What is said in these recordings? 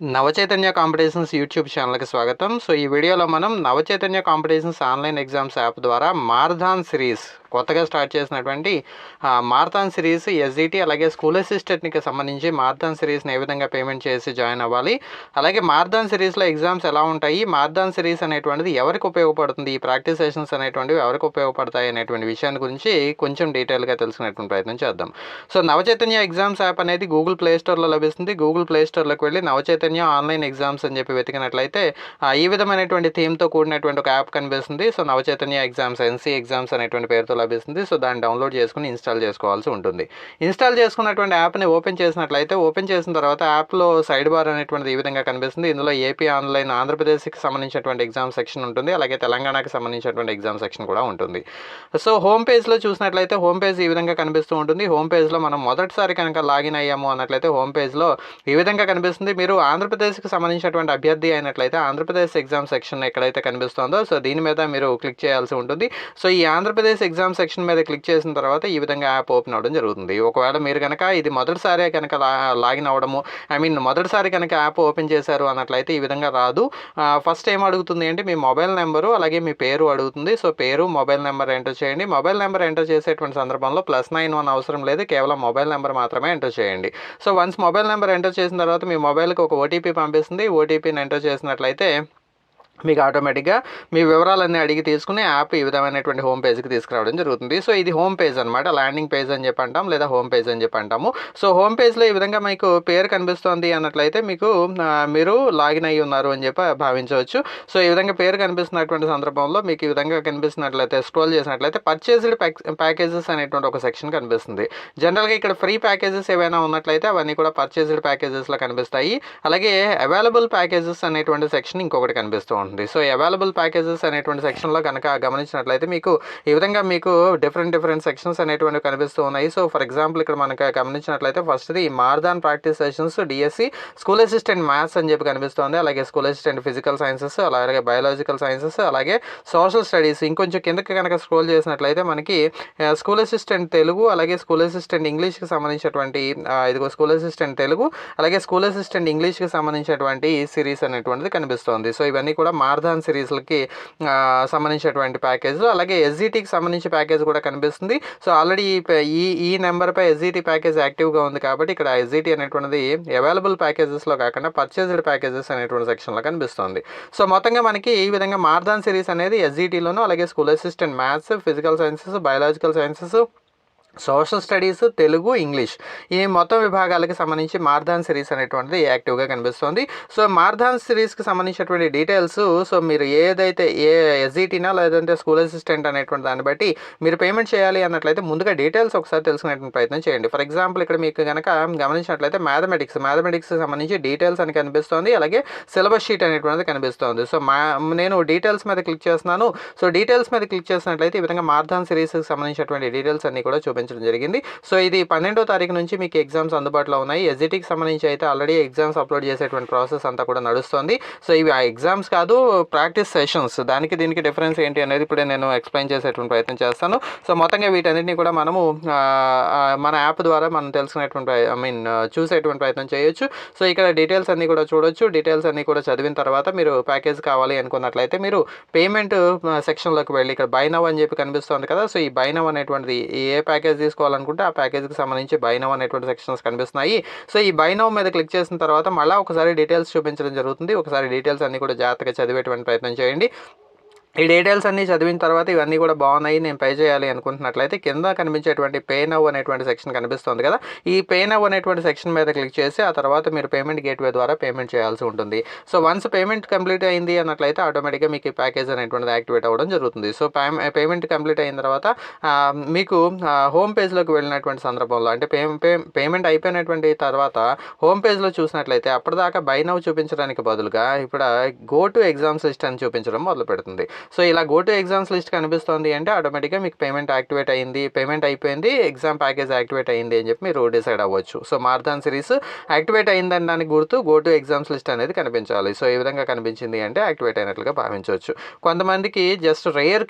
Navachaitanya competitions YouTube ఛానల్కి స్వాగతం. So ఈ వీడియోలో మనం Navachaitanya competitions online exams app ద్వారా మార్ధాన్ సిరీస్ కొత్తగా స్టార్ట్ చేసినటువంటి ఆ, సిరీస్ ఎస్జిటి అలాగే స్కూల్ అసిస్టెంట్కి సంబంధించి మార్తాన్ సిరీస్ని ఏ విధంగా పేమెంట్ చేసి జాయిన్ అవ్వాలి. అలాగే మార్దాన్ సిరీస్లో ఎగ్జామ్స్ ఎలా ఉంటాయి? మార్దాన్ సిరీస్ అనేటువంటిది ఎవరికి ఉపయోగపడుతుంది? ఈ ప్రాక్టీస్ సెషన్స్ అనేటువంటివి ఎవరికి ఉపయోగపడతాయి? అనేటువంటి విషయాన్ని గురించి కొంచెం డీటెయిల్గా తెలుసుకునేటువంటి ప్రయత్నం చేద్దాం. సో నవచైతన్య ఎగ్జామ్స్ యాప్ అనేది గూగుల్ ప్లే స్టోర్లో లభిస్తుంది. గూగుల్ ప్లే స్టోర్లోకి వెళ్ళి నవచైతన్య ఆన్లైన్ ఎగ్జామ్స్ అని చెప్పి వెతికినట్లయితే ఈ విధమైనటువంటి థీమ్తో కూడినటువంటి ఒక యాప్ కనిపిస్తుంది. So Navachaitanya exams NC exams అనేటువంటి పేరుతో లభిస్తుంది. సో దాన్ని డౌన్లోడ్ చేసుకుని ఇన్స్టాల్ చేసుకోవాల్సి ఉంటుంది. ఇన్స్టాల్ చేసుకున్నటువంటి యాప్ని ఓపెన్ చేసినట్లయితే ఓపెన్ చేసిన తర్వాత యాప్లో సైడ్ బార్ అనేటువంటిది ఈ విధంగా కనిపిస్తుంది. ఇందులో ఏపీ ఆన్లైన్ ఆంధ్రప్రదేశ్కి సంబంధించినటువంటి ఎగ్జామ్ సెక్షన్ ఉంటుంది. అలాగే తెలంగాణకి సంబంధించినటువంటి ఎగ్జామ్ సెక్షన్ కూడా ఉంటుంది. సో హోమ్ పేజ్లో చూసినట్లయితే హోమ్ పేజ్ ఈ విధంగా కనిపిస్తూ ఉంటుంది. హోమ్ పేజ్లో మనం మొదటిసారి కనుక లాగిన్ అయ్యాము అన్నట్లయితే హోమ్ పేజ్లో ఈ విధంగా కనిపిస్తుంది. మీరు ఆంధ్రప్రదేశ్కి సంబంధించినటువంటి అభ్యర్థి అయినట్లయితే ఆంధ్రప్రదేశ్ ఎగ్జామ్ సెక్షన్ ఎక్కడైతే కనిపిస్తుందో సో దీని మీద మీరు క్లిక్ చేయాల్సి ఉంటుంది. సో ఈ ఆంధ్రప్రదేశ్ ఎగ్జామ్ సెక్షన్ మీద క్లిక్ చేసిన తర్వాత ఈ విధంగా యాప్ ఓపెన్ అవ్వడం జరుగుతుంది. ఒకవేళ మీరు కనుక ఇది మొదటిసారే కనుక లా లాగిన్ అవ్వడము ఐ మీన్ మొదటిసారి కనుక యాప్ ఓపెన్ చేశారు అన్నట్లయితే ఈ విధంగా రాదు. ఫస్ట్ ఏం అడుగుతుంది అంటే మీ మొబైల్ నెంబరు అలాగే మీ పేరు అడుగుతుంది. సో పేరు మొబైల్ నెంబర్ ఎంటర్ చేయండి. మొబైల్ నెంబర్ ఎంటర్ చేసేటువంటి సందర్భంలో ప్లస్ నైన్ వన్ అవసరం లేదు. కేవలం మొబైల్ నెంబర్ మాత్రమే ఎంటర్ చేయండి. So once mobile number enter చేసిన తర్వాత మీ మొబైల్కి ఒక ఓటీపీ పంపిస్తుంది. ఓటీపీని ఎంటర్ చేసినట్లయితే మీకు ఆటోమేటిక్గా మీ వివరాలన్నీ అడిగి తీసుకుని యాప్ ఈ విధమైనటువంటి హోమ్ పేజ్కి తీసుకురావడం జరుగుతుంది. సో ఇది హోమ్ పేజ్ అనమాట ల్యాండింగ్ పేజ్ అని చెప్పి అంటాం లేదా హోమ్ పేజ్ అని చెప్పి అంటాము. సో హోమ్ పేజ్లో ఈ విధంగా మీకు పేరు కనిపిస్తోంది అన్నట్లయితే మీకు మీరు లాగిన్ అయ్యి ఉన్నారు అని చెప్పి భావించవచ్చు. సో ఈ విధంగా పేరు కనిపిస్తున్నటువంటి సందర్భంలో మీకు ఈ విధంగా కనిపిస్తున్నట్లయితే స్క్రోల్ చేసినట్లయితే పర్చేస్డ్ ప్యాకేజెస్ అనేటువంటి ఒక సెక్షన్ కనిపిస్తుంది. జనరల్గా ఇక్కడ ఫ్రీ ప్యాకేజెస్ ఏవైనా ఉన్నట్లయితే అవన్నీ కూడా పర్చేస్డ్ ప్యాకేజెస్లో కనిపిస్తాయి. అలాగే అవైలబుల్ ప్యాకేజెస్ అనేటువంటి సెక్షన్ ఇంకొకటి కనిపిస్తూ ఉంటుంది సో అవైలబుల్ ప్యాకేజెస్ అనేటువంటి సెక్షన్లో కనుక గమనించినట్లయితే మీకు ఈ విధంగా మీకు డిఫరెంట్ డిఫరెంట్ సెక్షన్స్ అనేటువంటివి కనిపిస్తూ ఉన్నాయి. సో ఫర్ ఎగ్జాంపుల్ ఇక్కడ మనకు గమనించినట్లయితే ఫస్ట్ది marathon practice sessions DSC school assistant maths అని చెప్పి కనిపిస్తుంది. అలాగే స్కూల్ అసిస్టెంట్ ఫిజికల్ సైన్సెస్ అలాగే బయాలజికల్ సైన్సెస్ అలాగే సోషల్ స్టడీస్ ఇంకొంచెం కిందకి కనుక స్క్రోల్ చేసినట్లయితే మనకి స్కూల్ అసిస్టెంట్ తెలుగు అలాగే స్కూల్ అసిస్టెంట్ ఇంగ్లీష్కి సంబంధించినటువంటి ఇదిగో స్కూల్ అసిస్టెంట్ తెలుగు అలాగే స్కూల్ అసిస్టెంట్ ఇంగ్లీష్కి సంబంధించినటువంటి సిరీస్ అనేటువంటిది కనిపిస్తుంది. సో ఇవన్నీ కూడా మార్ధాన్ సిరీస్లకి సంబంధించినటువంటి ప్యాకేజ్ అలాగే ఎస్జిటికి సంబంధించిన ప్యాకేజ్ కూడా కనిపిస్తుంది. సో ఆల్రెడీ ఈ ఈ ఈ నెంబర్పై ఎస్జిటి ప్యాకేజ్ యాక్టివ్గా ఉంది కాబట్టి ఇక్కడ ఎస్జిటి అనేటువంటిది అవైలబుల్ ప్యాకేజెస్లో కాకుండా పర్చేజ్డ్ ప్యాకేజెస్ అనేటువంటి సెక్షన్లో కనిపిస్తుంది. సో మొత్తంగా మనకి ఈ విధంగా మార్దాన్ సిరీస్ అనేది ఎస్జిటిలోను అలాగే school assistant maths physical sciences biological sciences social studies Telugu English ఈ మొత్తం విభాగాలకి సంబంధించి మార్ధాన్ సిరీస్ అనేటువంటిది యాక్టివ్గా కనిపిస్తుంది. సో మార్ధాన్ సిరీస్కి సంబంధించినటువంటి డీటెయిల్స్ సో మీరు ఏదైతే ఏ ఎస్ఈటీనా లేదంటే స్కూల్ అసిస్టెంట్ అనేటువంటి దాన్ని బట్టి మీరు పేమెంట్ చేయాలి అన్నట్లయితే ముందుగా డీటెయిల్స్ ఒకసారి తెలుసుకునేటువంటి ప్రయత్నం చేయండి. ఫర్ ఎగ్జాంపుల్ ఇక్కడ మీకు కనుక గమనించినట్లయితే మ్యాథమెటిక్స్ మ్యాథమెటిక్స్కి సంబంధించి డీటెయిల్స్ అని కనిపిస్తుంది. అలాగే సిలబస్ షీట్ అనేటువంటిది కనిపిస్తుంది. సో మా నేను డీటెయిల్స్ మీద క్లిక్ చేస్తున్నాను. సో డీటెయిల్స్ మీద క్లిక్ చేసినట్లయితే ఈ విధంగా మార్ధాన్ సిరీస్కి సంబంధించినటువంటి డీటెయిల్స్ అన్ని కూడా ప్రకటించడం జరిగింది. సో ఇది పన్నెండో తారీఖు నుంచి మీకు ఎగ్జామ్స్ అందుబాటులో ఉన్నాయి. ఎస్జిటికి సంబంధించి అయితే ఆల్రెడీ ఎగ్జామ్స్ అప్లోడ్ చేసేటువంటి ప్రాసెస్ అంతా కూడా నడుస్తుంది. సో ఇవి ఆ ఎగ్జామ్స్ కాదు ప్రాక్టీస్ సెషన్స్ దానికి దీనికి డిఫరెన్స్ ఏంటి అనేది ఇప్పుడే నేను ఎక్స్ప్లెయిన్ చేసేటువంటి ప్రయత్నం చేస్తాను. సో మొత్తంగా వీటన్నిటిని కూడా మనము మన యాప్ ద్వారా మనం తెలుసుకునేటువంటి ఐ మీన్ చూసేటువంటి ప్రయత్నం చేయొచ్చు. సో ఇక్కడ డీటెయిల్స్ అన్నీ కూడా చూడొచ్చు. డీటెయిల్స్ అన్నీ కూడా చదివిన తర్వాత మీరు ప్యాకేజ్ కావాలి అనుకున్నట్లయితే మీరు పేమెంట్ సెక్షన్లోకి వెళ్ళి ఇక్కడ బైనవ్ అని చెప్పి కనిపిస్తుంది కదా. సో ఈ బైనవ్ అనేటువంటిది ఏ ప్యాకేజ్ తీసుకోవాలనుకుంటే ఆ ప్యాకేజ్కి సంబంధించి బైనవ్ అనేటువంటి సెక్షన్స్ కనిపిస్తున్నాయి. సో ఈ బైనవ్ మీద క్లిక్ చేసిన తర్వాత మళ్ళీ ఒకసారి డీటెయిల్స్ చూపించడం జరుగుతుంది. ఒకసారి డీటెయిల్స్ అన్నీ కూడా జాగ్రత్తగా చదివేటువంటి ప్రయత్నం చేయండి. ఈ డీటెయిల్స్ అన్నీ చదివిన తర్వాత ఇవన్నీ కూడా బాగున్నాయి నేను పే చేయాలి అనుకుంటున్నట్లయితే కింద కనిపించేటువంటి పే నవ్ అనేటువంటి సెక్షన్ కనిపిస్తుంది కదా. ఈ పే నవ్ అనేటువంటి సెక్షన్ మీద క్లిక్ చేసి ఆ తర్వాత మీరు పేమెంట్ గేట్వే ద్వారా పేమెంట్ చేయాల్సి ఉంటుంది. సో వన్స్ పేమెంట్ కంప్లీట్ అయింది అన్నట్లయితే ఆటోమేటిక్గా మీకు ఈ ప్యాకేజ్ అనేటువంటిది యాక్టివేట్ అవ్వడం జరుగుతుంది. సో పేమెంట్ కంప్లీట్ అయిన తర్వాత మీకు హోమ్ పేజ్లోకి వెళ్ళినటువంటి సందర్భంలో అంటే పే పేమెంట్ అయిపోయినటువంటి తర్వాత హోమ్ పేజ్లో చూసినట్లయితే అప్పటిదాకా బై నవ్ చూపించడానికి బదులుగా ఇప్పుడు గో టు ఎగ్జామ్స్ సిస్టమ్ చూపించడం మొదలు పెడుతుంది సో ఇలా గో టు ఎగ్జామ్స్ లిస్ట్ కనిపిస్తోంది అంటే ఆటోమేటిక్గా మీకు పేమెంట్ యాక్టివేట్ అయింది. పేమెంట్ అయిపోయింది ఎగ్జామ్ ప్యాకేజ్ యాక్టివేట్ అయింది అని చెప్పి మీరు డిసైడ్ అవ్వచ్చు. సో మార్థాన్ సిరీస్ యాక్టివేట్ అయిందని దానికి గుర్తు గో టు ఎగ్జామ్స్ లిస్ట్ అనేది కనిపించాలి. సో ఈ విధంగా కనిపించింది అంటే యాక్టివేట్ అయినట్లుగా భావించవచ్చు. కొంతమందికి జస్ట్ రేర్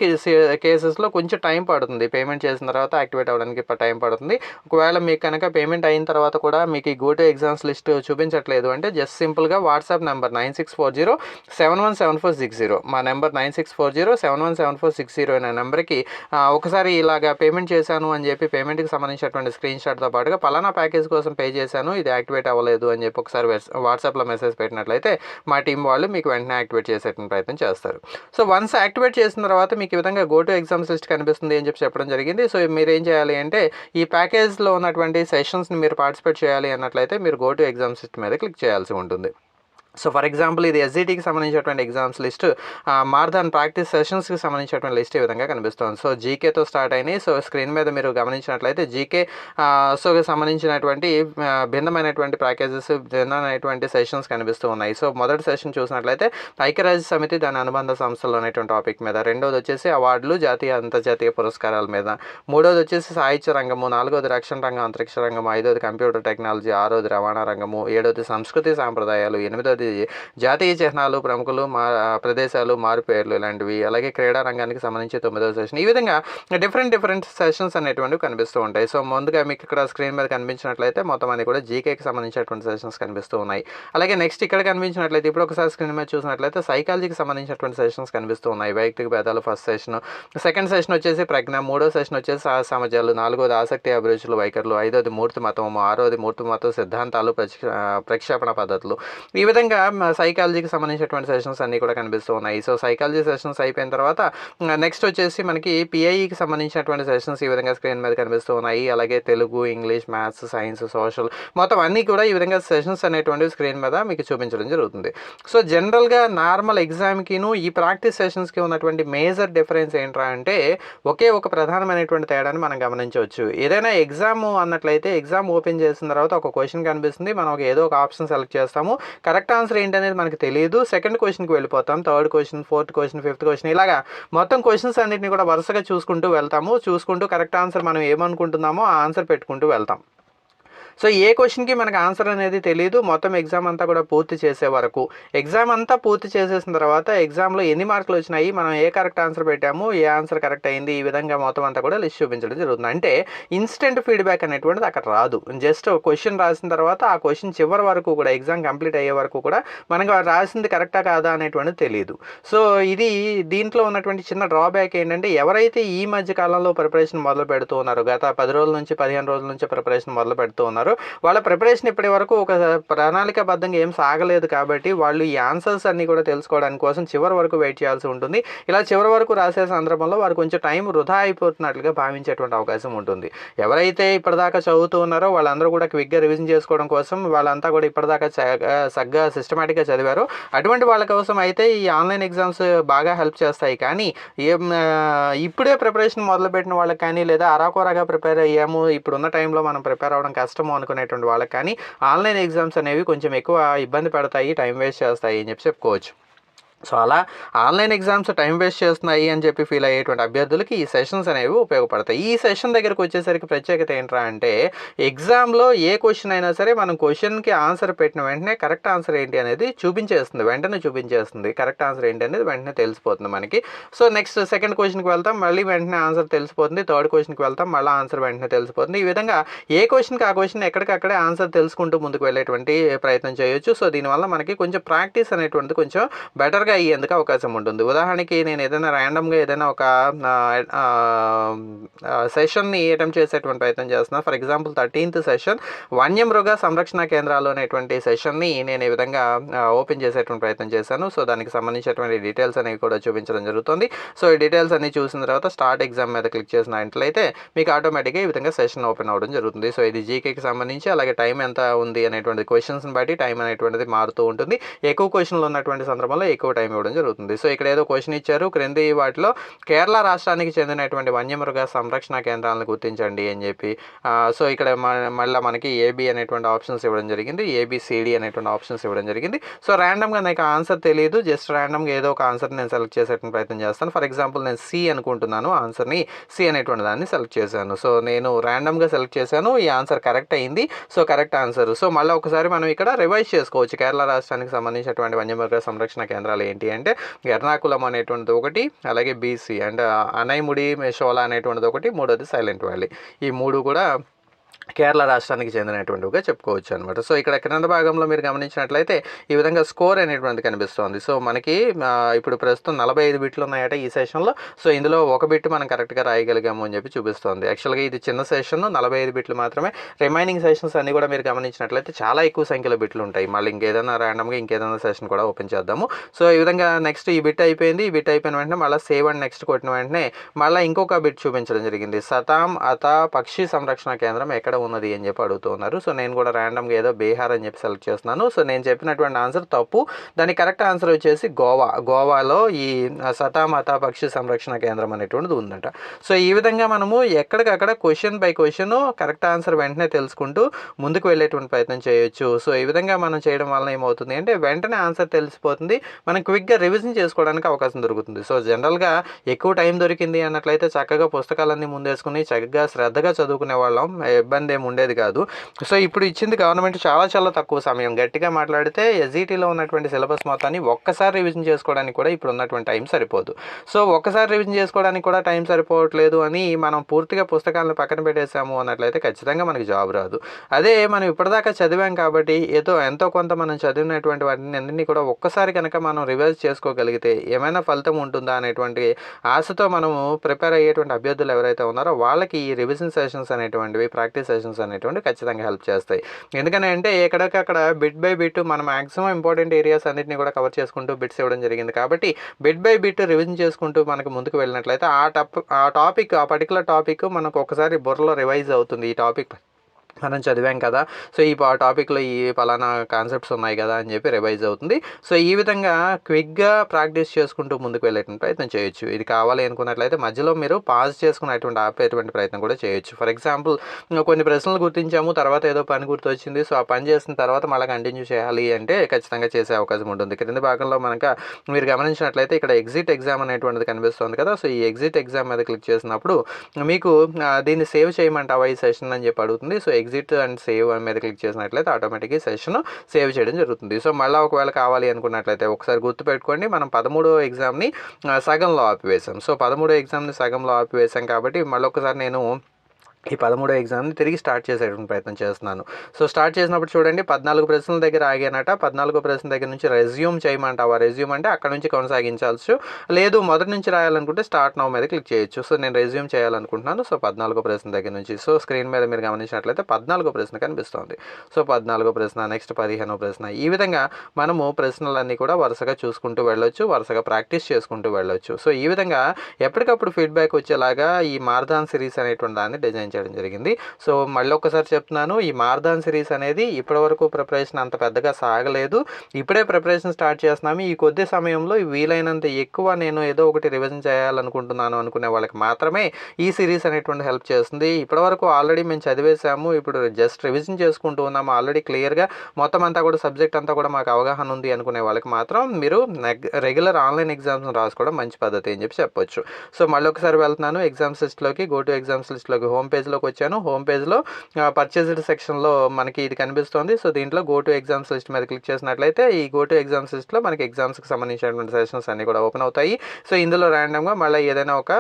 కేసెస్లో కొంచెం టైం పడుతుంది. పేమెంట్ చేసిన తర్వాత యాక్టివేట్ అవ్వడానికి టైం పడుతుంది. ఒకవేళ మీకు కనుక పేమెంట్ అయిన తర్వాత కూడా మీకు ఈ గో టు ఎగ్జామ్స్ లిస్ట్ చూపించట్లేదు అంటే జస్ట్ సింపుల్గా WhatsApp number nine six four zero seven one seven four six zero మా number nine six four four zero seven one seven four six zero అనే నెంబర్కి ఒకసారి ఇలాగా పేమెంట్ చేశాను అని చెప్పి పేమెంట్కి సంబంధించినటువంటి స్క్రీన్ షాట్తో పాటుగా పలానా ప్యాకేజ్ కోసం పే చేశాను ఇది యాక్టివేట్ అవ్వలేదు అని చెప్పి ఒకసారి వెస్- వాట్సాప్లో మెసేజ్ పెట్టినట్లయితే మా టీం వాళ్ళు మీకు వెంటనే యాక్టివేట్ చేసేటువంటి ప్రయత్నం చేస్తారు. సో వన్స్ యాక్టివేట్ చేసిన తర్వాత మీకు ఈ విధంగా గో టు ఎగ్జామ్స్ లిస్ట్ కనిపిస్తుంది అని చెప్పి చెప్పడం జరిగింది. సో మీరు ఏం చేయాలి అంటే ఈ ప్యాకేజ్లో ఉన్నటువంటి సెషన్స్ని మీరు పార్టిసిపేట్ చేయాలి అన్నట్లయితే మీరు గో టు ఎగ్జామ్స్ లిస్ట్ మీద క్లిక్ చేయాల్సి ఉంటుంది. సో ఫర్ ఎగ్జాంపుల్ ఇది ఎస్జిటికి సంబంధించినటువంటి ఎగ్జామ్స్ లిస్ట్ మార్దాన్ ప్రాక్టీస్ సెషన్స్కి సంబంధించినటువంటి లిస్ట్ ఈ విధంగా కనిపిస్తుంది. సో జీకేతో స్టార్ట్ అయినాయి. సో స్క్రీన్ మీద మీరు గమనించినట్లయితే జీకే సో సంబంధించినటువంటి భిన్నమైనటువంటి ప్యాకేజెస్ భిన్నమైనటువంటి సెషన్స్ కనిపిస్తూ ఉన్నాయి. సో మొదటి సెషన్ చూసినట్లయితే ఐక్యరాజ్య సమితి దాని అనుబంధ సంస్థలు అనేటువంటి టాపిక్ మీద. రెండోది వచ్చేసి అవార్డులు జాతీయ అంతర్జాతీయ పురస్కారాల మీద. మూడోది వచ్చేసి సాహిత్య రంగము. నాలుగోది రక్షణ రంగం అంతరిక్ష రంగం ఐదోది కంప్యూటర్ టెక్నాలజీ ఆరోది రవాణా రంగము. ఏడోది సంస్కృతి సాంప్రదాయాలు. ఎనిమిదోది జాతీయ చిహ్నాలు ప్రముఖులు మా ప్రదేశాలు మారుపేర్లు ఇలాంటివి అలాగే క్రీడా రంగానికి సంబంధించి తొమ్మిదవ సెషన్ ఈ విధంగా డిఫరెంట్ డిఫరెంట్ సెషన్స్ అనేటువంటివి కనిపిస్తూ ఉంటాయి. సో ముందుగా మీకు ఇక్కడ స్క్రీన్ మీద కనిపించినట్లయితే మొత్తం అన్ని కూడా జీకేకి సంబంధించినటువంటి సెషన్స్ కనిపిస్తూ ఉన్నాయి. అలాగే నెక్స్ట్ ఇక్కడ కనిపించినట్లయితే ఇప్పుడు ఒకసారి స్క్రీన్ మీద చూసినట్లయితే సైకాలజీకి సంబంధించినటువంటి సెషన్స్ కనిపిస్తూ ఉన్నాయి. వైయక్తిక భేదాలు ఫస్ట్ సెషన్ సెకండ్ సెషన్ వచ్చేసి ప్రజ్ఞ మూడో సెషన్ వచ్చేసి సహజ సమాజాలు నాలుగోది ఆసక్తి అభిరుచులు వైఖరులు ఐదోది మూర్తి మతము ఆరోది మూర్తి మతం సిద్ధాంతాలు ప్రక్ష- ప్రక్షేపణ పద్ధతులు. ఈ విధంగా మ, సైకాలజీకి సంబంధించినటువంటి సెషన్స్ అన్నీ కూడా కనిపిస్తూ ఉన్నాయి. సో సైకాలజీ సెషన్స్ అయిపోయిన తర్వాత నెక్స్ట్ వచ్చేసి మనకి పిఐఈకి సంబంధించినటువంటి సెషన్స్ ఈ విధంగా స్క్రీన్ మీద కనిపిస్తూ ఉన్నాయి. అలాగే Telugu English maths science social మొత్తం అన్నీ కూడా ఈ విధంగా సెషన్స్ అనేటువంటివి స్క్రీన్ మీద మీకు చూపించడం జరుగుతుంది. సో జనరల్గా నార్మల్ ఎగ్జామ్కిను ఈ ప్రాక్టీస్ సెషన్స్కి ఉన్నటువంటి మేజర్ డిఫరెన్స్ ఏంట్రా అంటే ఒకే ఒక ప్రధానమైనటువంటి తేడాని మనం గమనించవచ్చు. ఏదైనా ఎగ్జామ్ అన్నట్లయితే ఎగ్జామ్ ఓపెన్ చేసిన తర్వాత ఒక క్వశ్చన్ కనిపిస్తుంది. మనం ఒక ఏదో ఒక ఆప్షన్ సెలెక్ట్ చేస్తాము. కరెక్ట్ ఆన్సర్ ఏంటనేది మనకి తెలియదు సెకండ్ క్వశ్చన్కి వెళ్ళిపోతాం. Third question fourth question fifth question ఇలాగా మొత్తం క్వశ్చన్స్ అన్నింటిని కూడా వరుసగా చూసుకుంటూ వెళ్తాము. చూసుకుంటూ కరెక్ట్ ఆన్సర్ మనం ఏమనుకుంటున్నామో ఆ ఆన్సర్ పెట్టుకుంటూ వెళ్తాం. సో ఏ క్వశ్చన్కి మనకు ఆన్సర్ అనేది తెలియదు మొత్తం ఎగ్జామ్ అంతా కూడా పూర్తి చేసే వరకు. ఎగ్జామ్ అంతా పూర్తి చేసేసిన తర్వాత ఎగ్జామ్లో ఎన్ని మార్కులు వచ్చినాయి? మనం ఏ కరెక్ట్ ఆన్సర్ పెట్టాము? ఏ ఆన్సర్ కరెక్ట్ అయింది? ఈ విధంగా మొత్తం అంతా కూడా లిస్ట్ చూపించడం జరుగుతుంది. అంటే ఇన్స్టెంట్ ఫీడ్బ్యాక్ అనేటువంటిది అక్కడ రాదు. జస్ట్ క్వశ్చన్ రాసిన తర్వాత ఆ క్వశ్చన్ చివరి వరకు కూడా ఎగ్జామ్ కంప్లీట్ అయ్యే వరకు కూడా మనకు రాసింది కరెక్టా కాదా అనేటువంటిది తెలియదు సో ఇది దీంట్లో ఉన్నటువంటి చిన్న డ్రాబ్యాక్ ఏంటంటే ఎవరైతే ఈ మధ్య కాలంలో ప్రిపరేషన్ మొదలు పెడుతూ ఉన్నారు గత పది రోజుల నుంచి పదిహేను రోజుల నుంచి ప్రిపరేషన్ మొదలు పెడుతూ ఉన్నారు వాళ్ళ ప్రిపరేషన్ ఇప్పటి వరకు ఒక ప్రణాళికాబద్ధంగా ఏం సాగలేదు కాబట్టి వాళ్ళు ఈ ఆన్సర్స్ అన్ని కూడా తెలుసుకోవడానికి కోసం చివరి వరకు వెయిట్ చేయాల్సి ఉంటుంది. ఇలా చివరి వరకు రాసే సందర్భంలో వారు కొంచెం టైం వృధా అయిపోతున్నట్లుగా భావించేటువంటి అవకాశం ఉంటుంది. ఎవరైతే ఇప్పటిదాకా చదువుతూ ఉన్నారో వాళ్ళందరూ కూడా క్విక్గా రివిజన్ చేసుకోవడం కోసం వాళ్ళంతా కూడా ఇప్పటిదాకా చ- సగ్గా సిస్టమేటిక్గా చదివారు. అటువంటి వాళ్ళ కోసం అయితే ఈ ఆన్లైన్ ఎగ్జామ్స్ బాగా హెల్ప్ చేస్తాయి. కానీ ఏం ఇప్పుడే ప్రిపరేషన్ మొదలుపెట్టిన వాళ్ళకి కానీ లేదా అరాకొరాగా ప్రిపేర్ అయ్యాము. ఇప్పుడున్న టైంలో మనం ప్రిపేర్ అవ్వడం కష్టము. అనుకునేటువంటి వాళ్ళకి కానీ ఆన్లైన్ ఎగ్జామ్స్ అనేవి కొంచెం ఎక్కువ ఇబ్బంది పడతాయి టైం వేస్ట్ చేస్తాయి అని చెప్పి చెప్పుకోవచ్చు. సో అలా ఆన్లైన్ ఎగ్జామ్స్ టైం వేస్ట్ చేస్తున్నాయి అని చెప్పి ఫీల్ అయ్యేటువంటి అభ్యర్థులకి ఈ సెషన్స్ అనేవి ఉపయోగపడతాయి. ఈ సెషన్ దగ్గరకు వచ్చేసరికి ప్రత్యేకత ఏంట్రా అంటే ఎగ్జామ్లో ఏ క్వశ్చన్ అయినా సరే మనం క్వశ్చన్కి ఆన్సర్ పెట్టిన వెంటనే కరెక్ట్ ఆన్సర్ ఏంటి అనేది చూపించేస్తుంది. వెంటనే చూపించేస్తుంది. కరెక్ట్ ఆన్సర్ ఏంటి అనేది వెంటనే తెలిసిపోతుంది మనకి. సో నెక్స్ట్ సెకండ్ క్వశ్చన్కి వెళ్తాం. మళ్ళీ వెంటనే ఆన్సర్ తెలిసిపోతుంది. థర్డ్ క్వశ్చన్కి వెళ్తాం. మళ్ళీ ఆన్సర్ వెంటనే తెలిసిపోతుంది. ఈ విధంగా ఏ క్వశ్చన్కి ఆ క్వశ్చన్ ఎక్కడికక్కడే ఆన్సర్ తెలుసుకుంటూ ముందుకు వెళ్ళేటువంటి ప్రయత్నం చేయొచ్చు. సో దీనివల్ల మనకి కొంచెం ప్రాక్టీస్ అనేటువంటిది కొంచెం బెటర్గా అయ్యేందుకు అవకాశం ఉంటుంది. ఉదాహరణకి నేను ఏదైనా ర్యాండమ్గా ఏదైనా ఒక సెషన్ని అటెంప్ట్ చేసేటువంటి ప్రయత్నం చేస్తున్నాను ఫర్ ఎగ్జాంపుల్ థర్టీన్త్ సెషన్ వన్యమృగ సంరక్షణ కేంద్రాలు అనేటువంటి సెషన్ని నేను ఈ విధంగా ఓపెన్ చేసేటువంటి ప్రయత్నం చేశాను. సో దానికి సంబంధించినటువంటి డీటెయిల్స్ అనేవి కూడా చూపించడం జరుగుతుంది. సో ఈ డీటెయిల్స్ అన్ని చూసిన తర్వాత స్టార్ట్ ఎగ్జామ్ మీద క్లిక్ చేసినట్లయితే మీకు ఆటోమేటిక్గా ఈ విధంగా సెషన్ ఓపెన్ అవ్వడం జరుగుతుంది. సో ఇది జీకేకి సంబంధించి అలాగే టైం ఎంత ఉంది అనేటువంటి క్వశ్చన్స్ని బట్టి టైం అనేటువంటిది మారుతూ ఉంటుంది. ఎక్కువ క్వశ్చన్లు ఉన్నటువంటి సందర్భంలో ఎక్కువ టైం టైం ఇవ్వడం జరుగుతుంది. సో ఇక్కడ ఏదో క్వశ్చన్ ఇచ్చారు. క్రింది వాటిలో కేరళ రాష్ట్రానికి చెందినటువంటి వన్యమృగ సంరక్షణ కేంద్రాలను గుర్తించండి అని చెప్పి. సో ఇక్కడ మ- మళ్ళీ మనకి ఏబి అనేటువంటి ఆప్షన్స్ ఇవ్వడం జరిగింది. ఏబిసిడి అనేటువంటి ఆప్షన్స్ ఇవ్వడం జరిగింది. సో ర్యాండమ్గా నాకు ఆన్సర్ తెలియదు. జస్ట్ ర్యాండమ్గా ఏదో ఒక ఆన్సర్ నేను సెలెక్ట్ చేసేటువంటి ప్రయత్నం చేస్తాను. ఫర్ ఎగ్జాంపుల్ నేను సి అనుకుంటున్నాను. ఆన్సర్ని సి అనేటువంటి దాన్ని సెలెక్ట్ చేశాను. సో నేను ర్యాండమ్గా సెలెక్ట్ చేశాను. ఈ ఆన్సర్ కరెక్ట్ అయింది. సో కరెక్ట్ ఆన్సర్ సో మళ్ళీ ఒకసారి మనం ఇక్కడ రివైజ్ చేసుకోవచ్చు. కేరళ రాష్ట్రానికి సంబంధించినటువంటి వన్యమృగ సంరక్షణ కేంద్రాలు ఏంటి అంటే ఎర్నాకులం అనేటువంటిది ఒకటి అలాగే బీసీ అండ్ అనైముడి మెషోలా అనేటువంటిది ఒకటి మూడోది సైలెంట్ వ్యాలీ. ఈ మూడు కూడా కేరళ రాష్ట్రానికి చెందినటువంటివిగా చెప్పుకోవచ్చు అనమాట సో ఇక్కడ క్రింద భాగంలో మీరు గమనించినట్లయితే ఈ విధంగా స్కోర్ అనేటువంటిది కనిపిస్తోంది. సో మనకి ఇప్పుడు ప్రస్తుతం నలభై ఐదు బిట్లు ఉన్నాయట ఈ సెషన్లో. సో ఇందులో ఒక బిట్ మనం కరెక్ట్గా రాయగలిగాము అని చెప్పి చూపిస్తోంది. యాక్చువల్గా ఇది చిన్న సెషన్ నలభై ఐదు బిట్లు మాత్రమే. రిమైనింగ్ సెషన్స్ అన్ని కూడా మీరు గమనించినట్లయితే చాలా ఎక్కువ సంఖ్యలో బిట్లు ఉంటాయి. మళ్ళీ ఇంకేదైనా ర్యాండమ్గా ఇంకేదైనా సెషన్ కూడా ఓపెన్ చేద్దాము. సో ఈ విధంగా నెక్స్ట్ ఈ బిట్ అయిపోయింది. ఈ బిట్ అయిపోయిన వెంటనే మళ్ళీ సేవ్ అండ్ నెక్స్ట్ కొట్టిన వెంటనే మళ్ళీ ఇంకొక బిట్ చూపించడం జరిగింది. సతాం అత పక్షి సంరక్షణ కేంద్రం ఎక్కడ ఉన్నది అని చెప్పి అడుగుతున్నారు సో నేను కూడా ర్యాండమ్గా ఏదో బీహార్ అని చెప్పి సెలెక్ట్ చేస్తున్నాను. సో నేను చెప్పినటువంటి ఆన్సర్ తప్పు. దాని కరెక్ట్ ఆన్సర్ వచ్చేసి గోవా గోవాలో ఈ సతాం పక్షి సంరక్షణ కేంద్రం అనేటువంటిది ఉందంట. సో ఈ విధంగా మనము ఎక్కడికక్కడ question by question correct answer వెంటనే తెలుసుకుంటూ ముందుకు వెళ్ళేటువంటి ప్రయత్నం చేయొచ్చు. సో ఈ విధంగా మనం చేయడం వలన ఏమవుతుంది అంటే వెంటనే ఆన్సర్ తెలిసిపోతుంది. మనం క్విక్గా రివిజన్ చేసుకోవడానికి అవకాశం దొరుకుతుంది. సో జనరల్గా ఎక్కువ టైం దొరికింది అన్నట్లయితే చక్కగా పుస్తకాలన్నీ ముందేసుకుని చక్కగా శ్రద్ధగా చదువుకునే వాళ్ళం. ఇబ్బంది ఏమి ఉండేది కాదు. సో ఇప్పుడు ఇచ్చింది గవర్నమెంట్ చాలా చాలా తక్కువ సమయం. గట్టిగా మాట్లాడితే ఎస్ఈటీలో ఉన్నటువంటి సిలబస్ మొత్తాన్ని ఒక్కసారి రివిజన్ చేసుకోవడానికి కూడా ఇప్పుడు ఉన్నటువంటి టైం సరిపోదు. సో ఒక్కసారి రివిజన్ చేసుకోవడానికి కూడా టైం సరిపోవట్లేదు అని మనం పూర్తిగా పుస్తకాలను పక్కన పెట్టేసాము అన్నట్లయితే ఖచ్చితంగా మనకి జాబ్ రాదు. అదే మనం ఇప్పటిదాకా చదివాం కాబట్టి ఏదో ఎంతో కొంత మనం చదివినటువంటి వాటిని అన్నింటినీ కూడా ఒక్కసారి కనుక మనం రివైజ్ చేసుకోగలిగితే ఏమైనా ఫలితం ఉంటుందా అనేటువంటి ఆశతో మనము ప్రిపేర్ అయ్యేటువంటి అభ్యర్థులు ఎవరైతే ఉన్నారో వాళ్ళకి ఈ రివిజన్ సెషన్స్ అనేటువంటివి ప్రాక్టీస్ సెషన్స్ అనేటువంటి ఖచ్చితంగా హెల్ప్ చేస్తాయి. ఎందుకని అంటే ఎక్కడికక్కడ బిట్ బై బిట్ మనం మ్యాక్సిమం ఇంపార్టెంట్ ఏరియాస్ అన్నింటినీ కూడా కవర్ చేసుకుంటూ బిట్స్ ఇవ్వడం జరిగింది. కాబట్టి బిట్ బై బిట్ రివిజన్ చేసుకుంటూ మనకు ముందుకు వెళ్ళినట్లయితే ఆ టాప్ ఆ టాపిక్ ఆ పర్టికులర్ టాపిక్ మనకు ఒకసారి బుర్రలో రివైజ్ అవుతుంది ఈ టాపిక్ మనం చదివాం కదా. సో ఈ టాపిక్లో ఈ పలానా కాన్సెప్ట్స్ ఉన్నాయి కదా అని చెప్పి రివైజ్ అవుతుంది. సో ఈ విధంగా క్విక్గా ప్రాక్టీస్ చేసుకుంటూ ముందుకు వెళ్ళేటువంటి ప్రయత్నం చేయొచ్చు. ఇది కావాలి అనుకున్నట్లయితే మధ్యలో మీరు పాజ్ చేసుకునేటువంటి ఆపేటువంటి ప్రయత్నం కూడా చేయొచ్చు. ఫర్ ఎగ్జాంపుల్ కొన్ని ప్రశ్నలు గుర్తించాము తర్వాత ఏదో పని గుర్తొచ్చింది. సో ఆ పని చేసిన తర్వాత మళ్ళీ కంటిన్యూ చేయాలి అంటే ఖచ్చితంగా చేసే అవకాశం ఉంటుంది. క్రింది భాగంలో మనక మీరు గమనించినట్లయితే ఇక్కడ ఎగ్జిట్ ఎగ్జామ్ అనేటువంటిది కనిపిస్తుంది కదా. సో ఈ ఎగ్జిట్ ఎగ్జామ్ మీద క్లిక్ చేసినప్పుడు మీకు దీన్ని సేవ్ చేయమంటావా ఈ సెషన్ అని చెప్పి అడుగుతుంది. సో ఎగ్జిట్ అండ్ సేవ్ అని మీద క్లిక్ చేసినట్లయితే ఆటోమేటిక్గా సెషన్ సేవ్ చేయడం జరుగుతుంది. సో మళ్ళీ ఒకవేళ కావాలి అనుకున్నట్లయితే ఒకసారి గుర్తుపెట్టుకోండి మనం పదమూడో ఎగ్జామ్ని సగంలో ఆపివేశాం. సో పదమూడో ఎగ్జామ్ని సగంలో ఆపివేశాం కాబట్టి మళ్ళీ ఒకసారి నేను ఈ పదమూడో ఎగ్జామ్ని తిరిగి స్టార్ట్ చేసేటువంటి ప్రయత్నం చేస్తున్నాను. సో స్టార్ట్ చేసినప్పుడు చూడండి పద్నాలుగు ప్రశ్నల దగ్గర ఆగానట. పద్నాలుగో ప్రశ్న దగ్గర నుంచి రెజ్యూమ్ చేయమంటావా? రెజ్యూమ్ అంటే అక్కడ నుంచి కొనసాగించాల్సి. లేదు మొదటి నుంచి రాయాలనుకుంటే స్టార్ట్ నౌ మీద క్లిక్ చేయొచ్చు. సో నేను రెజ్యూమ్ చేయాలనుకుంటున్నాను. సో పద్నాలుగో ప్రశ్న దగ్గర నుంచి. సో స్క్రీన్ మీద మీరు గమనించినట్లయితే పద్నాలుగో ప్రశ్న కనిపిస్తుంది. సో పద్నాలుగో ప్రశ్న నెక్స్ట్ పదిహేనో ప్రశ్న. ఈ విధంగా మనము ప్రశ్నలన్నీ కూడా వరుసగా చూసుకుంటూ వెళ్ళొచ్చు వరుసగా ప్రాక్టీస్ చేసుకుంటూ వెళ్ళొచ్చు. సో ఈ విధంగా ఎప్పటికప్పుడు ఫీడ్బ్యాక్ వచ్చేలాగా ఈ మార్దాన్ సిరీస్ అనేటువంటి దాన్ని డిజైన్ చేయడం జరిగింది. సో మళ్ళీ ఒకసారి చెప్తున్నాను ఈ మార్దాన్ సిరీస్ అనేది ఇప్పటివరకు ప్రిపరేషన్ అంత పెద్దగా సాగలేదు. ఇప్పుడే ప్రిపరేషన్ స్టార్ట్ చేస్తున్నాము. ఈ కొద్ది సమయంలో వీలైనంత ఎక్కువ నేను ఏదో ఒకటి రివిజన్ చేయాలనుకుంటున్నాను అనుకునే వాళ్ళకి మాత్రమే ఈ సిరీస్ అనేటువంటి హెల్ప్ చేస్తుంది. ఇప్పటివరకు ఆల్రెడీ మేము చదివేశాము. ఇప్పుడు జస్ట్ రివిజన్ చేసుకుంటూ ఉన్నాము ఆల్రెడీ క్లియర్గా. మొత్తం అంతా కూడా సబ్జెక్ట్ అంతా కూడా మాకు అవగాహన ఉంది అనుకునే వాళ్ళకి మాత్రం మీరు రెగ్యులర్ ఆన్లైన్ ఎగ్జామ్స్ రాసుకోవడం మంచి పద్ధతి అని చెప్పి చెప్పొచ్చు. సో మళ్ళీ ఒకసారి వెళ్తున్నాను. ఎగ్జామ్స్ లిస్ట్లోకి గో టు ఎగ్జామ్స్ లిస్ట్లోకి హోమ్ పేజ్ పేజ్లోకి వచ్చాను. హోమ్ పేజ్లో పర్చేజ్డ్ సెక్షన్లో మనకి ఇది కనిపిస్తుంది. సో దీంట్లో గో టు ఎగ్జామ్స్ లిస్ట్ మీద క్లిక్ చేసినట్లయితే ఈ గో టు ఎగ్జామ్స్ లిస్ట్లో మనకి ఎగ్జామ్స్కి సంబంధించినటువంటి సెషన్స్ అన్నీ కూడా ఓపెన్ అవుతాయి. సో ఇందులో ర్యాండమ్గా మళ్ళీ ఏదైనా ఒక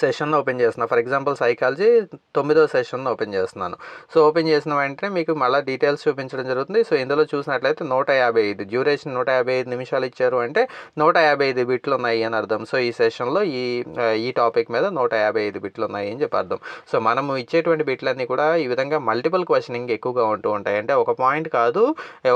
సెషన్ ఓపెన్ చేస్తున్నా. ఫర్ ఎగ్జాంపుల్ సైకాలజీ తొమ్మిదో సెషన్ ఓపెన్ చేస్తున్నాను. సో ఓపెన్ చేసిన వెంటనే మీకు మళ్ళీ డీటెయిల్స్ చూపించడం జరుగుతుంది. సో ఇందులో చూసినట్లయితే నూట యాభై ఐదు డ్యూరేషన్ నూట యాభై ఐదు నిమిషాలు ఇచ్చారు అంటే నూట యాభై ఐదు బిట్లు ఉన్నాయి అని అర్థం. సో ఈ సెషన్లో ఈ ఈ టాపిక్ మీద నూట యాభై ఐదు బిట్లు ఉన్నాయి అని చెప్పి అర్థం. సో మనము ఇచ్చేటువంటి బిట్లన్నీ కూడా ఈ విధంగా మల్టిపుల్ క్వశ్చనింగ్ ఎక్కువగా ఉంటూ ఉంటాయి. అంటే ఒక పాయింట్ కాదు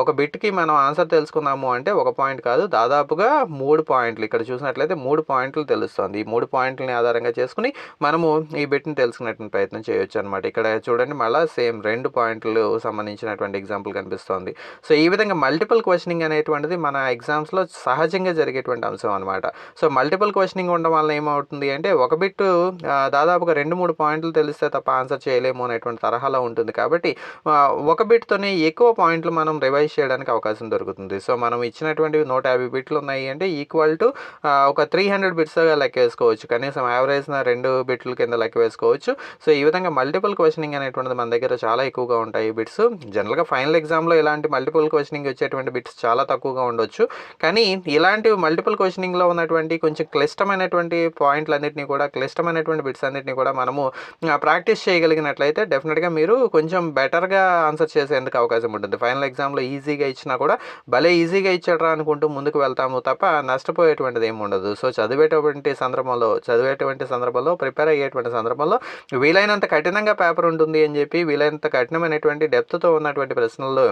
ఒక బిట్కి మనం ఆన్సర్ తెలుసుకున్నాము అంటే ఒక పాయింట్ కాదు. దాదాపుగా మూడు పాయింట్లు. ఇక్కడ చూసినట్లయితే మూడు పాయింట్లు తెలుస్తుంది. ఈ మూడు పాయింట్లని ఆధారంగా చేసుకుని మనము ఈ బిట్ని తెలుసుకునేటువంటి ప్రయత్నం చేయొచ్చు అనమాట ఇక్కడ చూడండి మళ్ళీ సేమ్ రెండు పాయింట్లు సంబంధించినటువంటి ఎగ్జాంపుల్ కనిపిస్తోంది. సో ఈ విధంగా మల్టిపుల్ క్వశ్చనింగ్ అనేటువంటిది మన ఎగ్జామ్స్లో సహజంగా జరిగేటువంటి అంశం అనమాట సో మల్టిపుల్ క్వశ్చనింగ్ ఉండడం వల్ల ఏమవుతుంది అంటే ఒక బిట్ దాదాపుగా రెండు మూడు పాయింట్లు తెలిస్తే తప్ప ఆన్సర్ చేయలేము అనేటువంటి తరహాలో ఉంటుంది. కాబట్టి ఒక బిట్తోనే ఎక్కువ పాయింట్లు మనం రివైజ్ చేయడానికి అవకాశం దొరుకుతుంది. సో మనం ఇచ్చినటువంటి నూట యాభై బిట్లు ఉన్నాయి అంటే ఈక్వల్ టు ఒక త్రీ హండ్రెడ్ బిట్స్గా లెక్క వేసుకోవచ్చు కనీసం యావరేజ్ రెండు బిట్లు కింద లెక్క వేసుకోవచ్చు. సో ఈ విధంగా మల్టిపుల్ క్వశ్చనింగ్ అనేటువంటిది మన దగ్గర చాలా ఎక్కువగా ఉంటాయి బిట్స్. జనరల్గా ఫైనల్ ఎగ్జామ్లో ఇలాంటి మల్టిపుల్ క్వశ్చనింగ్ వచ్చేటువంటి బిట్స్ చాలా తక్కువగా ఉండొచ్చు. కానీ ఇలాంటి మల్టిపుల్ క్వశ్చనింగ్లో ఉన్నటువంటి కొంచెం క్లిష్టమైనటువంటి పాయింట్లన్నింటినీ కూడా క్లిష్టమైనటువంటి బిట్స్ అన్నింటినీ కూడా మనము ప్రాక్టీస్ చేయగలిగినట్లయితే డెఫినెట్గా మీరు కొంచెం బెటర్గా ఆన్సర్ చేసేందుకు అవకాశం ఉంటుంది. ఫైనల్ ఎగ్జామ్లో ఈజీగా ఇచ్చినా కూడా భలే ఈజీగా ఇచ్చాడరా అనుకుంటూ ముందుకు వెళ్తాము తప్ప నష్టపోయేటువంటిది ఏమి ఉండదు. సో చదివేటువంటి సందర్భంలో చదివేటువంటి సందర్భంలో ప్రిపేర్ అయ్యేటువంటి సందర్భంలో వీలైనంత కఠినంగా పేపర్ ఉంటుంది అని చెప్పి వీలైనంత కఠినమైనటువంటి డెప్త్తో ఉన్నటువంటి ప్రశ్నలు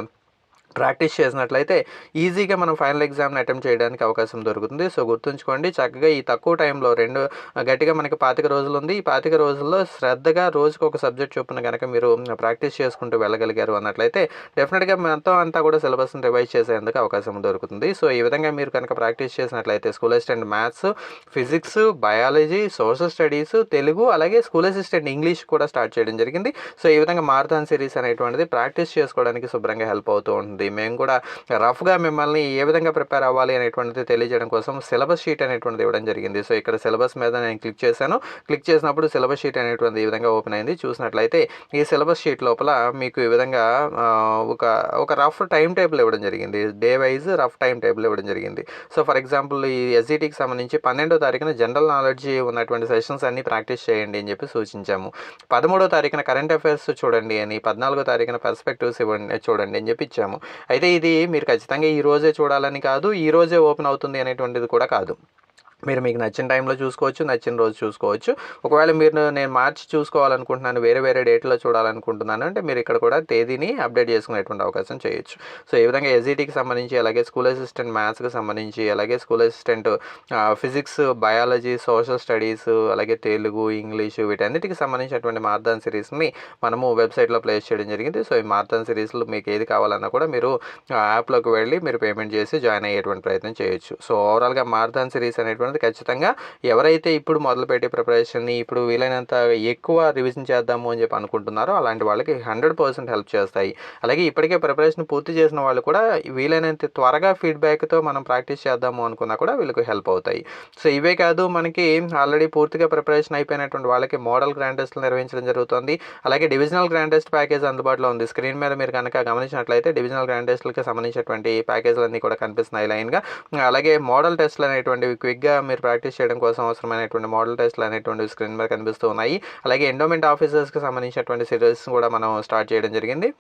ప్రాక్టీస్ చేసినట్లయితే ఈజీగా మనం ఫైనల్ ఎగ్జామ్ని అటెంప్ట్ చేయడానికి అవకాశం దొరుకుతుంది. సో గుర్తుంచుకోండి చక్కగా ఈ తక్కువ టైంలో రెండు గట్టిగా మనకి పాతిక రోజులు ఉంది. ఈ పాతిక రోజుల్లో శ్రద్ధగా రోజుకు ఒక సబ్జెక్ట్ చొప్పున కనుక మీరు ప్రాక్టీస్ చేసుకుంటూ వెళ్ళగలిగారు అన్నట్లయితే డెఫినెట్గా మొత్తం అంతా కూడా సిలబస్ని రివైజ్ చేసేందుకు అవకాశం దొరుకుతుంది. సో ఈ విధంగా మీరు కనుక ప్రాక్టీస్ చేసినట్లయితే school assistant maths physics biology social studies Telugu అలాగే స్కూల్ అసిస్టెంట్ ఇంగ్లీష్ కూడా స్టార్ట్ చేయడం జరిగింది. సో ఈ విధంగా మారథాన్ సిరీస్ అనేటువంటిది ప్రాక్టీస్ చేసుకోవడానికి శుభ్రంగా హెల్ప్ అవుతూ ఉంటుంది మేము కూడా రఫ్గా మిమ్మల్ని ఏ విధంగా ప్రిపేర్ అవ్వాలి అనేటువంటిది తెలియజేయడం కోసం సిలబస్ షీట్ అనేటువంటిది ఇవ్వడం జరిగింది. సో ఇక్కడ సిలబస్ మీద నేను క్లిక్ చేశాను. క్లిక్ చేసినప్పుడు సిలబస్ షీట్ అనేటువంటిది ఈ విధంగా ఓపెన్ అయింది. చూసినట్లయితే ఈ సిలబస్ షీట్ లోపల మీకు ఈ విధంగా ఒక ఒక రఫ్ టైం టేబుల్ ఇవ్వడం జరిగింది. Day wise rough time table ఇవ్వడం జరిగింది. సో ఫర్ ఎగ్జాంపుల్ ఈ ఎస్జిటికి సంబంధించి పన్నెండో తారీఖున జనరల్ నాలెడ్జ్ ఉన్నటువంటి సెషన్స్ అన్ని ప్రాక్టీస్ చేయండి అని చెప్పి సూచించాము. పదమూడో తారీఖున కరెంట్ అఫైర్స్ చూడండి అని పద్నాలుగో తారీఖున పర్స్పెక్టివ్స్ ఇవ్వండి చూడండి అని చెప్పి ఇచ్చాము. అయితే ఇది మీరు ఖచ్చితంగా ఈ రోజే చూడాలని కాదు ఈ రోజే ఓపెన్ అవుతుంది అనేటువంటిది కూడా కాదు. మీరు మీకు నచ్చిన టైంలో చూసుకోవచ్చు నచ్చిన రోజు చూసుకోవచ్చు. ఒకవేళ మీరు నేను మార్చి చూసుకోవాలనుకుంటున్నాను వేరే వేరే డేట్లో చూడాలనుకుంటున్నాను అంటే మీరు ఇక్కడ కూడా తేదీని అప్డేట్ చేసుకునేటువంటి అవకాశం చేయొచ్చు. సో ఈ విధంగా ఎస్ఈటీకి సంబంధించి అలాగే స్కూల్ అసిస్టెంట్ మ్యాథ్స్కి సంబంధించి అలాగే school assistant physics biology social studies అలాగే తెలుగు ఇంగ్లీషు వీటన్నిటికి సంబంధించినటువంటి మార్దాన్ సిరీస్ని మనము వెబ్సైట్లో ప్లేస్ చేయడం జరిగింది. సో ఈ మార్దాన్ సిరీస్లో మీకు ఏది కావాలన్నా కూడా మీరు యాప్లోకి వెళ్ళి మీరు పేమెంట్ చేసి జాయిన్ అయ్యేటువంటి ప్రయత్నం చేయొచ్చు. సో ఓవరాల్గా మార్దాన్ సిరీస్ అనేటువంటి అనేటువంటిది ఖచ్చితంగా ఎవరైతే ఇప్పుడు మొదలుపెట్టే ప్రిపరేషన్ని ఇప్పుడు వీలైనంత ఎక్కువ రివిజన్ చేద్దాము అని చెప్పి అనుకుంటున్నారో అలాంటి వాళ్ళకి హండ్రెడ్ పర్సెంట్ హెల్ప్ చేస్తాయి. అలాగే ఇప్పటికే ప్రిపరేషన్ పూర్తి చేసిన వాళ్ళు కూడా వీలైనంత త్వరగా ఫీడ్బ్యాక్తో మనం ప్రాక్టీస్ చేద్దాము అనుకున్నా కూడా వీళ్ళకి హెల్ప్ అవుతాయి. సో ఇవే కాదు మనకి ఆల్రెడీ పూర్తిగా ప్రిపరేషన్ అయిపోయినటువంటి వాళ్ళకి మోడల్ గ్రాండ్ టెస్ట్లు నిర్వహించడం జరుగుతుంది. అలాగే డివిజనల్ గ్రాండ్ టెస్ట్ ప్యాకేజ్ అందుబాటులో ఉంది. స్క్రీన్ మీద మీరు కనుక గమనించినట్లయితే డివిజనల్ గ్రాండ్ టెస్ట్లకి సంబంధించినటువంటి ప్యాకేజ్లన్నీ కూడా కనిపిస్తున్నాయి లైన్గా. అలాగే మోడల్ టెస్ట్లు అనేటువంటివి క్విక్గా మీరు ప్రాక్టీస్ చేయడం కోసం అవసరమైనటువంటి మోడల్ టెస్ట్లు అనేటువంటి స్క్రీన్ మీద కనిపిస్తూ ఉన్నాయి. అలాగే ఎండోమెంట్ ఆఫీసర్స్కి సంబంధించినటువంటి సిరీస్ కూడా మనం స్టార్ట్ చేయడం జరిగింది.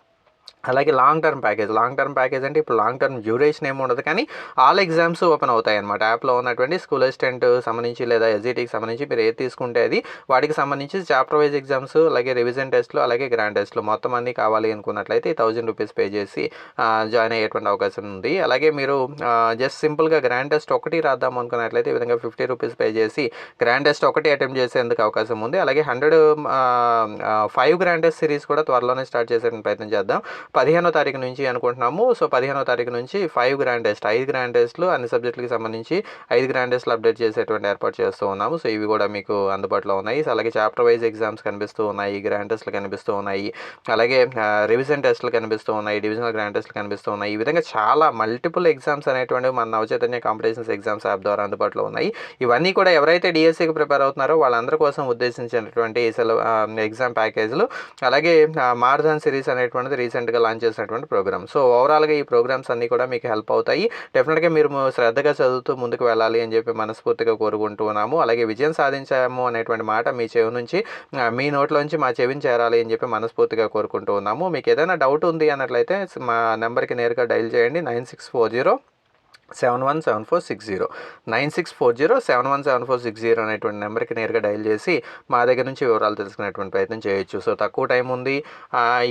అలాగే long term package. Long term package అంటే ఇప్పుడు లాంగ్ టర్మ్ డ్యూరేషన్ ఏమి ఉండదు కానీ ఆల్ ఎగ్జామ్స్ ఓపెన్ అవుతాయి అనమాట యాప్లో ఉన్నటువంటి స్కూల్ అసిస్టెంట్ సంబంధించి లేదా ఎస్జిటికి సంబంధించి మీరు ఏది తీసుకుంటే అది వాటికి సంబంధించి చాప్టర్ వైజ్ ఎగ్జామ్స్ అలాగే రివిజన్ టెస్ట్లు అలాగే గ్రాండ్ టెస్ట్లు మొత్తం అన్ని కావాలి అనుకున్నట్లయితే థౌజండ్ రూపీస్ పే చేసి జాయిన్ అయ్యేటువంటి అవకాశం ఉంది. అలాగే మీరు జస్ట్ సింపుల్గా గ్రాండ్ టెస్ట్ ఒకటి రాద్దాం అనుకున్నట్లయితే ఈ విధంగా ఫిఫ్టీ రూపీస్ పే చేసి గ్రాండ్ టెస్ట్ ఒకటి అటెంప్ట్ చేసేందుకు అవకాశం ఉంది. అలాగే hundred five grand test series కూడా త్వరలోనే స్టార్ట్ చేసే ప్రయత్నం చేద్దాం. పదిహేనో తారీఖు నుంచి అనుకుంటున్నాము. సో పదిహేనో తారీఖు నుంచి ఫైవ్ గ్రాండ్ టెస్ట్ ఐదు గ్రాండ్ టెస్ట్లు అన్ని సబ్జెక్టులకి సంబంధించి ఐదు గ్రాండ్ టెస్ట్లు అప్డేట్ చేసేటువంటి ఏర్పాటు చేస్తూ ఉన్నాము. సో ఇవి కూడా మీకు అందుబాటులో ఉన్నాయి. సో అలాగే చాప్టర్ వైజ్ ఎగ్జామ్స్ కనిపిస్తూ ఉన్నాయి గ్రాండ్ టెస్ట్లు కనిపిస్తూ ఉన్నాయి. అలాగే రివిజన్ టెస్ట్లు కనిపిస్తూ ఉన్నాయి డివిజనల్ గ్రాండ్ టెస్ట్లు కనిపిస్తూ ఉన్నాయి. ఈ విధంగా చాలా మల్టిపుల్ ఎగ్జామ్స్ అనేటువంటివి మన నవచైతన్య కాంపిటీషన్స్ ఎగ్జామ్స్ యాప్ ద్వారా అందుబాటులో ఉన్నాయి. ఇవన్నీ కూడా ఎవరైతే డిఎస్సికి ప్రిపేర్ అవుతున్నారో వాళ్ళందరి కోసం ఉద్దేశించినటువంటి సెలవు ఎగ్జామ్ ప్యాకేజీలు అలాగే మారథాన్ సిరీస్ అనేటువంటిది రీసెంట్గా లాంచ్ చేసినటువంటి ప్రోగ్రామ్ సో ఓవరాల్గా ఈ ప్రోగ్రామ్స్ అన్నీ కూడా మీకు హెల్ప్ అవుతాయి. డెఫినెట్గా మీరు శ్రద్ధగా చదువుతూ ముందుకు వెళ్ళాలి అని చెప్పి మనస్ఫూర్తిగా కోరుకుంటున్నాము అలాగే విజయం సాధించాము అనేటువంటి మాట మీ చెవి నుంచి మీ నోట్లోంచి మా చెవిని చేరాలి అని చెప్పి మనస్ఫూర్తిగా కోరుకుంటూ ఉన్నాము. మీకు ఏదైనా డౌట్ ఉంది అన్నట్లయితే మా నెంబర్కి నేరుగా డైల్ చేయండి. Nine six four zero seven one seven four six zero. Nine six four zero seven one seven four six zero అనేటువంటి నెంబర్కి నేరుగా డైల్ చేసి మా దగ్గర నుంచి వివరాలు తెలుసుకునేటువంటి ప్రయత్నం చేయొచ్చు. సో తక్కువ టైం ఉంది.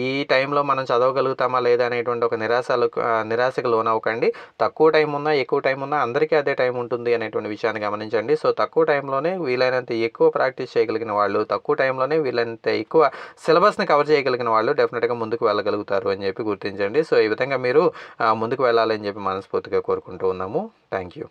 ఈ టైంలో మనం చదవగలుగుతామా లేదా అనేటువంటి ఒక నిరాశలు నిరాశకు లోనవ్వకండి. తక్కువ టైం ఉన్నా ఎక్కువ టైం ఉన్నా అందరికీ అదే టైం ఉంటుంది అనేటువంటి విషయాన్ని గమనించండి. సో తక్కువ టైంలోనే వీలైనంత ఎక్కువ ప్రాక్టీస్ చేయగలిగిన వాళ్ళు తక్కువ టైంలోనే వీలైనంత ఎక్కువ సిలబస్ని కవర్ చేయగలిగిన వాళ్ళు డెఫినెట్గా ముందుకు వెళ్ళగలుగుతారు అని చెప్పి గుర్తించండి. సో ఈ విధంగా మీరు ముందుకు వెళ్ళాలని చెప్పి మనస్ఫూర్తిగా కోరుకుంటూ ఉన్నాము థ్యాంక్ యూ